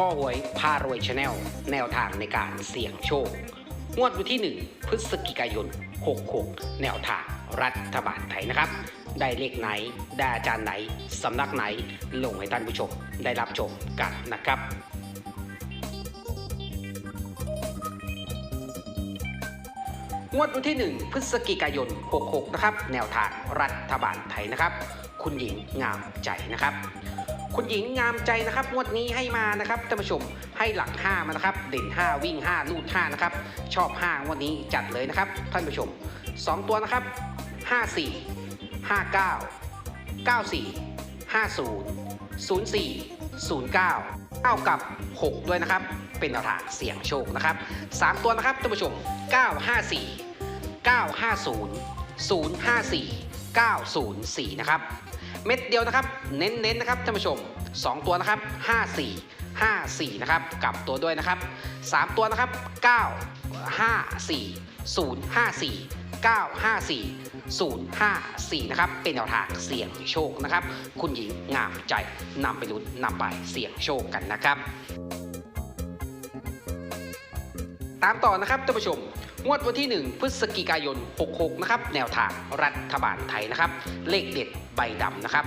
ข้อหวยพารวยชาแนลแนวทางในการเสี่ยงโชค งวดวันที่ 1 พฤศจิกายน 66 แนวทางรัฐบาลไทยนะครับ ได้เลขไหน ได้อาจารย์ไหน สำนักไหน ลงให้ท่านผู้ชมได้รับชมกันนะครับงวดวันที่ 1 พฤศจิกายน 66 นะครับ แนวทางรัฐบาลไทยนะครับ คุณหญิงงามใจนะครับ คุณหญิงงามใจนะครับงวดนี้ให้มานะครับท่านผู้ชมให้หลัก5มานะครับเด่น 5 วิ่ง 5 ลูด5นะครับชอบ5งวดนี้จัดเลยนะครับท่านผู้ชม 2 ตัวนะครับ 54 59 94 50 04 09 9 กับ 6 ด้วยนะครับ เป็นแนวทางเสี่ยงโชคนะครับ 3 ตัวนะครับท่านผู้ชม 954 950 054 904 นะครับ เม็ดเดียวนะครับ เน้นๆนนะครับท่านผู้ชม 2 ตัวนะครับ 54 54 นะครับกลับตัวด้วยนะครับ 3 ตัวนะครับ 9 54 054 954 054 นะครับ เป็นแนวทางเสี่ยงโชคนะครับ คุณหญิงงามใจนำไปลุ้นนำไปเสี่ยงโชคกันนะครับ ตามต่อนะครับท่านผู้ชม งวดวันที่ 1 พฤศจิกายน 66 นะครับ แนวทางรัฐบาลไทยนะครับ เลขเด็ดใบดำนะครับ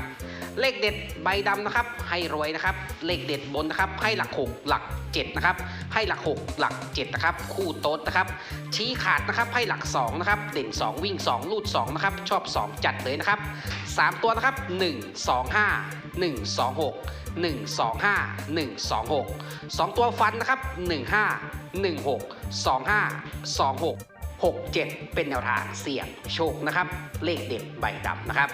เลขเด็ดใบดำนะครับ ให้รวยนะครับ เลขเด็ดบนนะครับ ให้หลัก 6 หลัก 7 นะครับ ให้หลัก 6 หลัก 7 นะครับ คู่โต๊ดนะครับ ชี้ขาดนะครับ ให้หลัก 2 นะครับ เด่น 2 วิ่ง 2 ลูด 2 นะครับ ชอบ 2 จัดเลยนะครับ 3 ตัวนะครับ 1 2 5 1 2 6 1 2 5 1 2 6 2 ตัวฟันนะครับ 1 5 1 6 2 5 2 6 6 7 เป็นแนวทางเสี่ยงโชคนะครับ เลขเด็ดใบดำนะครับ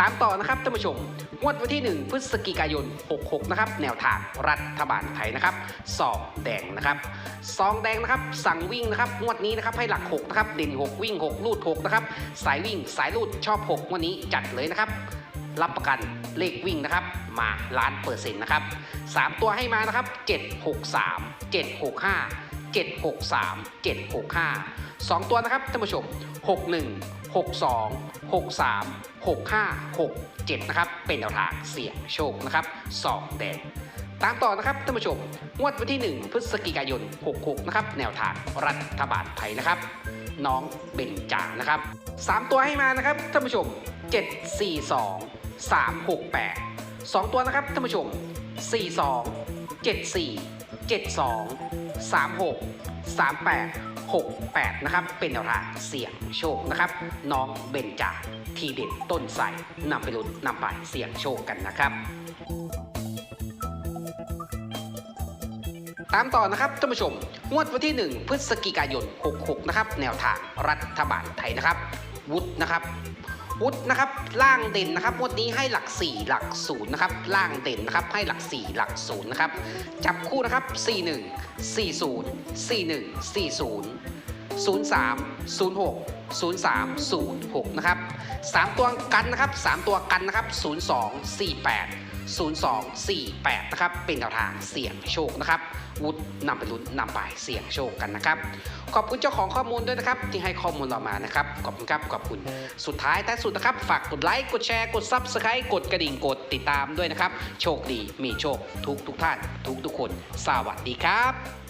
ตามต่อนะครับท่านผู้ชมงวดวันที่ 1 พฤศจิกายน 66 นะครับ แนวทางรัฐบาลไทยนะครับซองแดงนะครับซองแดงนะครับ สั่งวิ่งนะครับงวดนี้นะครับให้หลัก 6 นะครับเด่น 6 วิ่ง 6 ลูด 6 นะครับ สายวิ่งสายลูดชอบ6งวันนี้จัดเลยนะครับ รับประกันเลขวิ่งนะครับมาล้านเปอร์เซ็นต์นะครับ 3 ตัวให้มานะครับ 763 765 763 765 2 ตัวนะครับท่านผู้ชม 61 62 63 65 67 นะครับ เป็นแนวทางเสี่ยงโชคนะครับ 2 แดงตามต่อนะครับท่านผู้ชมงวดวันที่ 1 พฤศจิกายน 66 นะครับ แนวทางรัฐบาลไทยนะครับ น้องเบนจานะครับ 3 ตัวให้มานะครับท่านผู้ชม 742 368 2 ตัวนะครับท่านผู้ชม 42 74 72 36 38 68 นะครับ เป็นแนวทางเสี่ยงโชคนะครับ น้องเบนจาทีเด็ดต้นใสนำไปลุ้นนำไปเสี่ยงโชคกันนะครับ ตามต่อนะครับท่านผู้ชมงวดวันที่ 1 พฤศจิกายน 66 นะครับ แนวทางรัฐบาลไทยนะครับ วุฒินะครับวุฒินะครับล่างเด่นนะครับงวดนี้ให้หลัก 4 หลัก0นะครับล่างเด่นนะครับให้หลัก 4 หลัก0นะครับจับคู่นะครับ 41 40 41 40 03 06 03 06 นะครับ 3 ตัวกันนะครับ 3 ตัวกันนะครับ 02 48 0248 นะครับ เป็นแนวทางเสี่ยงโชคนะครับ วุฒินำไปลุ้นนำไปเสี่ยงโชคกันนะครับ ขอบคุณเจ้าของข้อมูลด้วยนะครับ ที่ให้ข้อมูลเรามานะครับ ขอบคุณครับ ขอบคุณ สุดท้ายแต่สุดนะครับ ฝากกดไลค์ กดแชร์ กด s u b สไครต์กดกระดิ่ง กดติดตามด้วยนะครับ โชคดี มีโชค ทุกทุกท่าน ทุกทุกคน สวัสดีครับ